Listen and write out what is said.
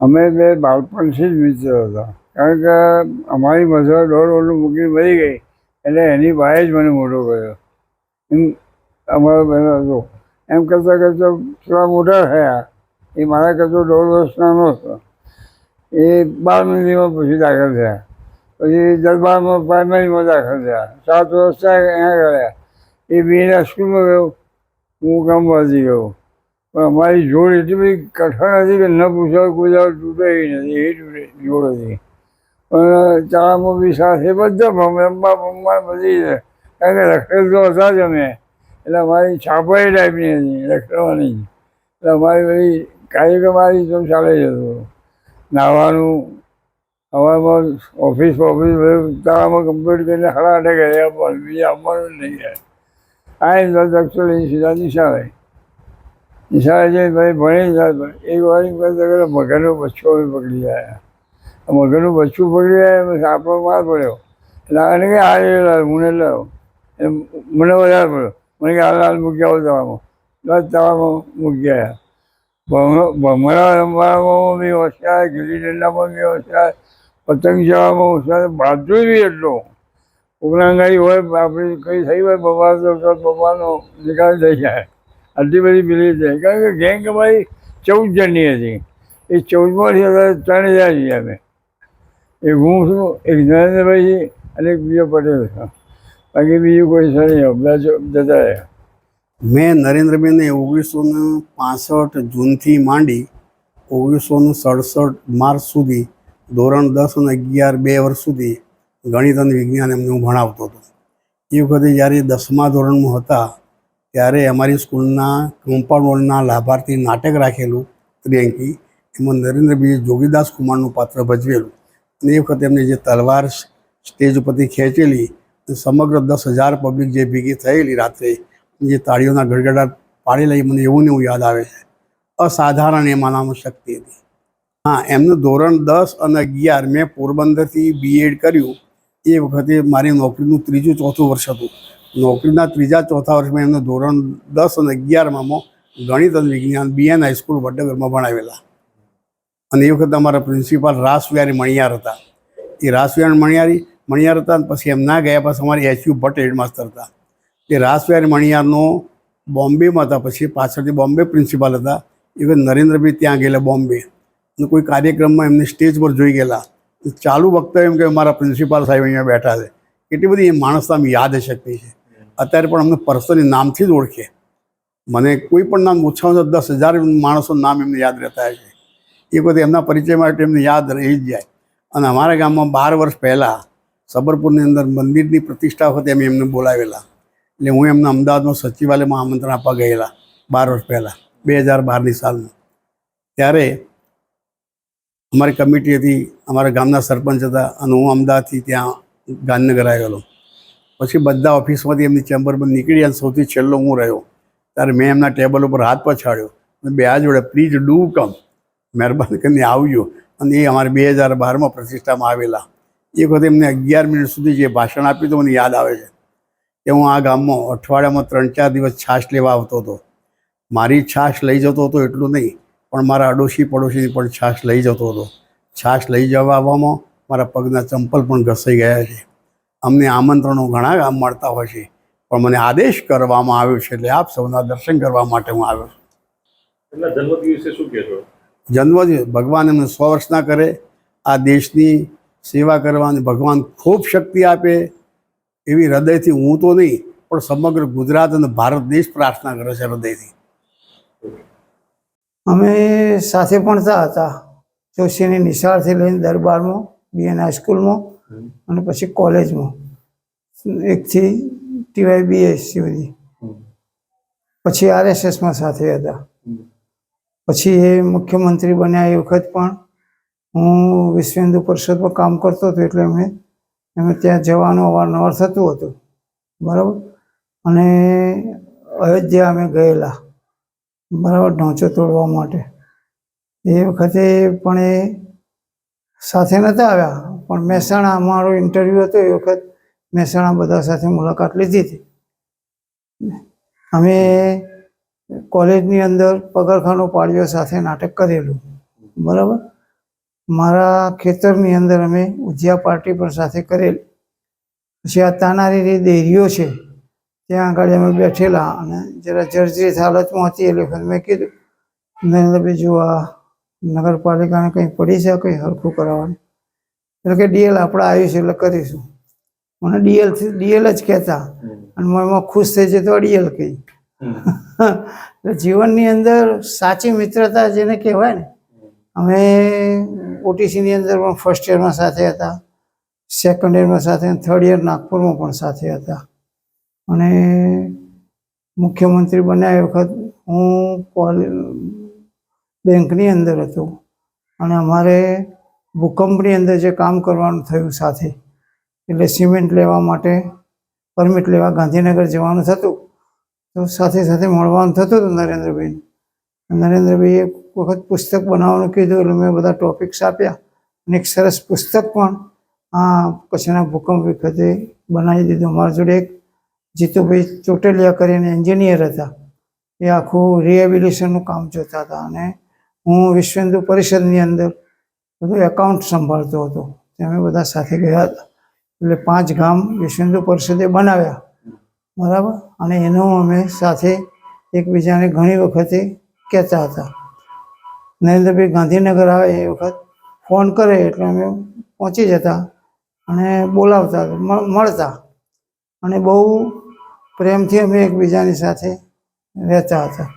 અમે બે બાળપણથી જ મિત્રો હતા. કારણ કે અમારી મધર દોઢ ઓલું મૂકીને મરી ગઈ એટલે એની બાએ જ મને મોટો કર્યો. એમ અમારો બહેનો હતો. એમ કરતાં કરતાં થોડા મોટા થયા. એ મારા કરતો દોઢ વર્ષ નાનો હતો. એ બાર મંદિરમાં પછી દાખલ થયા. પછી દરબારમાં પ્રાઇમરીમાં દાખલ થયા. સાત વર્ષ ત્યાં ગયા એ બીના સ્કૂલમાં ગયો. હું કામવાજી ગયો. પણ અમારી જોડ એટલી બધી કઠણ હતી કે ન પૂછો કોઈ તૂટે એવી નથી, એ તૂટે જોડ હતી. પણ ચાળામાં બી સાથે બધા ભમ- રમવા ભમવા બધી કારણ કે રખેલ તો હતા જ અમે. એટલે અમારી છાપાઈ ટાઈપની હતી, રખડવાની. એટલે અમારી બધી કાર્યક્રમ આ રીતે ચાલે જ હતો. નાહવાનું સવારમાં ઓફિસ ઓફિસ બધું તાળામાં કમ્પ્લીટ કરીને હળા આઠે ગયા, પણ બીજા આવવાનું નહીં આ દક્ષિણ સીધા નિશાળે નિશાળે જઈને ભાઈ ભણી એક વાર કરતા કરતા મગરનો બચ્ચો અમે પકડી આવ્યા મગરનું બચ્ચું પકડી આવ્યા સાપડો માર પડ્યો. એટલે આને કે આ લાલ મને લાવ એમ મને વધારે પડ્યો. મને કે આ લાલ મૂકી આવો તળાવમાં બસ તળાવમાં મૂકી આવ્યા ભમરો- રમવામાં બી હોશિયાર, ગીલી દંડામાં બી હોશિયાર, પતંગ જવામાં હોશિયાર. બાજુ બી એટલો. ઉગલાંગાઈ હોય, આપણે કંઈ થઈ હોય બબાર તો બબારનો નિકાલ થઈ જાય. આટલી બધી મિલી છે કારણ કે ગેંગ અમારી ચૌદ જણની હતી. એ ચૌદમાંથી અમારે ત્રણ હજાર છીએ અમે. એક હું છું, એક નરેન્દ્રભાઈ અને એક બીજો પટેલ છે. બાકી બીજું કોઈ છે નહીં, બધા જતા રહ્યા. મેં નરેન્દ્રભાઈને ઓગણીસો ને પાસઠ જૂનથી માંડી ઓગણીસો ને સડસઠ માર્ચ સુધી, ધોરણ દસ અને અગિયાર બે વર્ષ સુધી ગણિત અને વિજ્ઞાન એમને હું ભણાવતો હતો. એ વખતે જ્યારે દસમા ધોરણમાં હતા ત્યારે અમારી સ્કૂલના કમ્પાઉન્ડ વોલના લાભાર્થી નાટક રાખેલું પ્રિયંકી, એમાં નરેન્દ્રભાઈએ જોગીદાસ કુમારનું પાત્ર ભજવેલું. અને એ વખતે એમને જે તલવાર સ્ટેજ ઉપરથી ખેંચેલી સમગ્ર દસ હજાર પબ્લિક જે ભેગી થયેલી રાત્રે જે તાળીઓના ગડગડાટ પાડેલા, એ મને એવું ને એવું યાદ આવે છે. અસાધારણ એમાંનામાં શક્તિ હતી. હા, એમનું ધોરણ દસ અને અગિયાર મેં પોરબંદરથી બીએડ કર્યું. એ વખતે મારી નોકરીનું ત્રીજું ચોથું વર્ષ હતું. નોકરીના ત્રીજા ચોથા વર્ષમાં એમને ધોરણ દસ અને અગિયારમાં ગણિત અને વિજ્ઞાન બીએન હાઈસ્કૂલ વડનગરમાં ભણાવેલા. અને એ વખતે અમારા પ્રિન્સિપાલ રાસવિહારી મણિયાર હતા. એ રાસવિહારી મણિયારી મણિયાર હતા અને પછી એમના ગયા પછી અમારી એચયુ ભટ્ટ હેડમાસ્ટર હતા. એ રાસવિહારી મણિયારનો બોમ્બેમાં હતા, પછી પાછળથી બોમ્બે પ્રિન્સિપાલ હતા. એ વખત નરેન્દ્રભાઈ ત્યાં ગયેલા બોમ્બે. અને કોઈ કાર્યક્રમમાં એમને સ્ટેજ પર જોઈ ગયેલા. ચાલુ વખતે એમ કે મારા પ્રિન્સિપાલ સાહેબ અહીંયા બેઠા છે. એટલી બધી એ માણસ આમ યાદ શક્તિ છે. અત્યારે પણ અમને પર્સનલી નામથી જ ઓળખે. મને કોઈ પણ નામ ઓછામાં ઓછા દસ હજાર માણસોનું નામ એમને યાદ રહેતા છે. એ વખતે એમના પરિચય માટે એમને યાદ રહી જ જાય. અને અમારા ગામમાં બાર વર્ષ પહેલાં સબરપુરની અંદર મંદિરની પ્રતિષ્ઠા વખતે અમે એમને બોલાવેલા. એટલે હું એમને અમદાવાદમાં સચિવાલયમાં આમંત્રણ આપવા ગયેલા બાર વર્ષ પહેલાં, બે હજાર બારની સાલમાં ત્યારે અમારી કમિટી હતી, અમારા ગામના સરપંચ હતા અને હું અમદાવાદથી ત્યાં ગાંધીનગર આવેલો. પછી બધા ઓફિસમાંથી એમની ચેમ્બરમાં નીકળી અને સૌથી છેલ્લો હું રહ્યો. ત્યારે મેં એમના ટેબલ ઉપર હાથ પછાડ્યો. અને બે આ જોડે, પ્લીઝ ડુ કમ. મહેરબાની કરીને આવજો. અને એ અમારે બે હજાર બારમાં પ્રતિષ્ઠામાં આવેલા. એ વખતે એમને અગિયાર મિનિટ સુધી જે ભાષણ આપ્યું તો મને યાદ આવે છે. કે હું આ ગામમાં અઠવાડિયામાં ત્રણ ચાર દિવસ છાશ લેવા આવતો હતો. મારી છાશ લઈ જતો હતો એટલું નહીં, પણ મારા અડોશી પડોશીની પણ છાશ લઈ જતો હતો. છાશ લઈ જવા આવવામાં મારા પગના ચંપલ પણ ઘસાઈ ગયા છે. અમને આમંત્રણો ઘણા ગામ મળતા હોય છે. પણ મને આદેશ કરવામાં આવ્યો છે એટલે આપ સૌના દર્શન કરવા માટે હું આવ્યો છું. જન્મદિવસે શું કહેશો જન્મદિવસ ભગવાન એમને સો વર્ષના કરે. આ દેશની સેવા કરવાની ભગવાન ખૂબ શક્તિ આપે. એવી હૃદયથી હું તો નહીં પણ સમગ્ર ગુજરાત અને ભારત દેશ પ્રાર્થના કરે છે હૃદયથી. અમે સાથે ભણતા હતા. જોશીની નિશાળથી લઈને દરબારમાં બીએના સ્કૂલમાં અને પછી કોલેજમાં. એકથી ટીવાય બીએસ સુધી પછી આરએસએસમાં સાથે હતા. પછી એ મુખ્યમંત્રી બન્યા એ વખત પણ હું વિશ્વ હિન્દુ પરિષદમાં કામ કરતો હતો એટલે એમને એમને ત્યાં જવાનું અવારનવાર થતું હતું. બરાબર? અને અયોધ્યા અમે ગયેલા. બરાબર? ઢોંચો તોડવા માટે. એ વખતે પણ એ સાથે નહોતા આવ્યા. પણ મહેસાણા અમારો ઇન્ટરવ્યૂ હતો એ વખત મહેસાણા બધા સાથે મુલાકાત લીધી હતી. અમે કોલેજની અંદર પગરખાનો પાળીઓ સાથે નાટક કરેલું. બરાબર? મારા ખેતરની અંદર અમે ઉજિયા પાર્ટી પણ સાથે કરેલી. પછી આ તાનારીની ડેરીઓ છે, ત્યાં આગળ અમે બેઠેલા અને જરા જર્જરિત હાલતમાં હતી એટલે વખત મેં કીધું નરેન્દ્રભાઈ જો આ નગરપાલિકાને કંઈ પડી છે, કંઈ હરખું કરાવવાનું. એટલે કે, ડીએલ આપણે આવ્યું છે એટલે કરીશું. મને ડીએલ ડીએલ જ કહેતા. અને હું એમાં ખુશ થઈ જતો ડીએલ કહી જીવનની અંદર સાચી મિત્રતા જેને કહેવાય ને અમે ઓટીસીની અંદર પણ ફર્સ્ટ યરમાં સાથે હતા. સેકન્ડ યરમાં સાથે થર્ડ યર નાગપુરમાં પણ સાથે હતા. અને મુખ્યમંત્રી બન્યા એ વખત હું કોલેજ બેંકની અંદર હતો. અને અમારે ભૂકંપની અંદર જે કામ કરવાનું થયું સાથે એટલે સિમેન્ટ લેવા માટે પરમિટ લેવા ગાંધીનગર જવાનું થતું. તો સાથે સાથે મળવાનું થતું હતું નરેન્દ્રભાઈ નરેન્દ્રભાઈએ એક વખત પુસ્તક બનાવવાનું કીધું એટલે મેં બધા ટોપિક્સ આપ્યા. અને એક સરસ પુસ્તક પણ આ કચ્છના ભૂકંપ વખતે બનાવી દીધું. અમારા જોડે એક જીતુભાઈ ચોટેલિયા કરીને એન્જિનિયર હતા. એ આખું રિહેબિલિટેશનનું કામ જોતા હતા. અને હું વિશ્વ હિન્દુ પરિષદની અંદર બધું એકાઉન્ટ સંભાળતો હતો. અમે બધા સાથે ગયા હતા. એટલે પાંચ ગામ હિન્દુ પરિષદે બનાવ્યા. બરાબર? અને એનો અમે સાથે એકબીજાને ઘણી વખતે કહેતા હતા. નરેન્દ્રભાઈ ગાંધીનગર આવે એ વખત ફોન કરે એટલે અમે પહોંચી જતા અને બોલાવતા મળતા. અને બહુ પ્રેમથી અમે એકબીજાની સાથે રહેતા હતા.